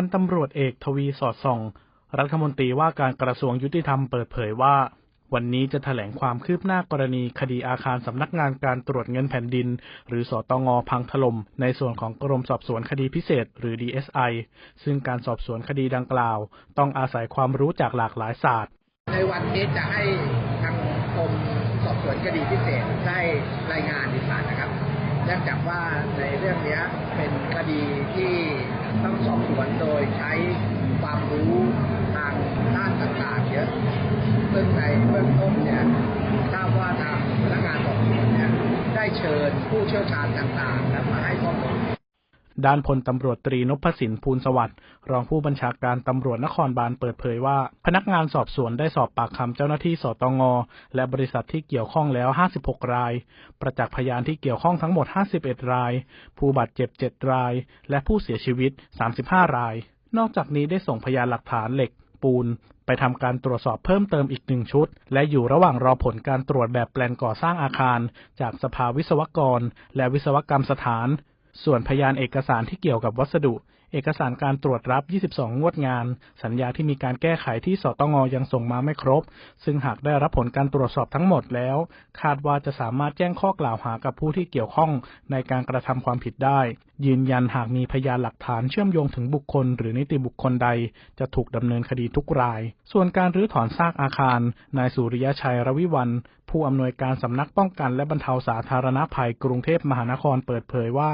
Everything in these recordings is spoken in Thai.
พันตำรวจเอกทวีสอดส่อง รัฐมนตรีว่าการกระทรวงยุติธรรมเปิดเผยว่า วันนี้จะแถลงความคืบหน้ากรณีคดีอาคารสำนักงานการตรวจเงินแผ่นดิน หรือสอตองอพังถล่มในส่วนของกรมสอบสวนคดีพิเศษ หรือ DSI ซึ่งการสอบสวนคดีดังกล่าว ต้องอาศัยความรู้จากหลากหลายศาสตร์ ในวันนี้จะให้ทางกรมสอบสวนคดีพิเศษได้รายงานดีกว่านะครับ เนื่องจากว่าในเรื่องนี้เป็นคดีที่ต้องสอบสวนโดยใช้ความรู้ทางด้านต่างๆเยอะซึ่งในเบื้องต้นเนี่ยทราบว่าทางพนักงานสอบสวนเนี่ยได้เชิญผู้เชี่ยวชาญต่างๆมาให้ข้อมูล ด้านพลตำรวจตรีนพสินภูลสวัสดิ์รองผู้บัญชาการตำรวจนครบาลเปิดเผยว่า พนักงานสอบสวนได้สอบปากคำเจ้าหน้าที่สตงและบริษัทที่เกี่ยวข้องแล้ว 56 ราย ประจักษ์พยานที่เกี่ยวข้องทั้งหมด 51 ราย ผู้บาดเจ็บ 7 ราย และผู้เสียชีวิต 35 ราย นอกจากนี้ได้ส่งพยานหลักฐานเหล็ก ปูน ไปทำการตรวจสอบเพิ่มเติมอีกหนึ่งชุด และอยู่ระหว่างรอผลการตรวจแบบแปลนก่อสร้างอาคาร จากสภาวิศวกร และวิศวกรรมสถาน ส่วนพยานเอกสารที่เกี่ยวกับวัสดุ เอกสารการตรวจรับ 22 งวดงาน สัญญาที่มีการแก้ไขที่สตงยังส่งมาไม่ครบ ซึ่งหากได้รับผลการตรวจสอบทั้งหมดแล้ว คาดว่าจะสามารถแจ้งข้อกล่าวหากับผู้ที่เกี่ยวข้องในการกระทำความผิดได้ ยืนยันหากมีพยานหลักฐานเชื่อมโยงถึงบุคคล หรือนิติบุคคลใด จะถูกดำเนินคดีทุกราย ส่วนการรื้อถอนซากอาคาร นายสุริยชัยรวิวัน ผู้อำนวยการสำนักป้องกันและบรรเทาสาธารณภัยกรุงเทพมหานครเปิดเผยว่า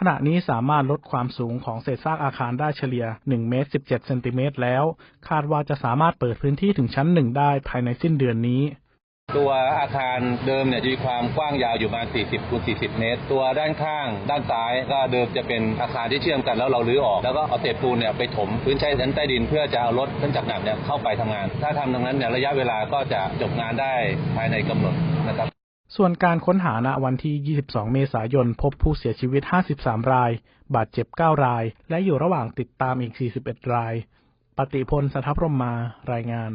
ขณะนี้สามารถลดความสูงของเศษซากอาคารได้เฉลี่ย1เมตร17เซนติเมตรแล้ว คาดว่าจะสามารถเปิดพื้นที่ถึงชั้นหนึ่งได้ภายในสิ้นเดือนนี้ตัวอาคารเดิมเนี่ยจะมีความกว้างยาวอยู่ประมาณ 40คูณ40 เมตร ตัวด้านข้าง ด้านซ้ายก็เดิมจะเป็นอาคารที่เชื่อมกันแล้วเรารื้อออก แล้วก็เอาเศษปูนเนี่ยไปถมพื้นใช้ชั้นใต้ดินเพื่อจะเอารถเครื่องจักรหนักเนี่ยเข้าไปทำงาน ถ้าทำตรงนั้นเนี่ยระยะเวลาก็จะจบงานได้ภายในกำหนดนะครับ ส่วนการค้นหาณวันที่ 22 เมษายน พบผู้เสียชีวิต 53 ราย บาดเจ็บ 9 ราย และอยู่ระหว่างติดตามอีก 41 ราย ปฏิพลสัทพรมมา รายงาน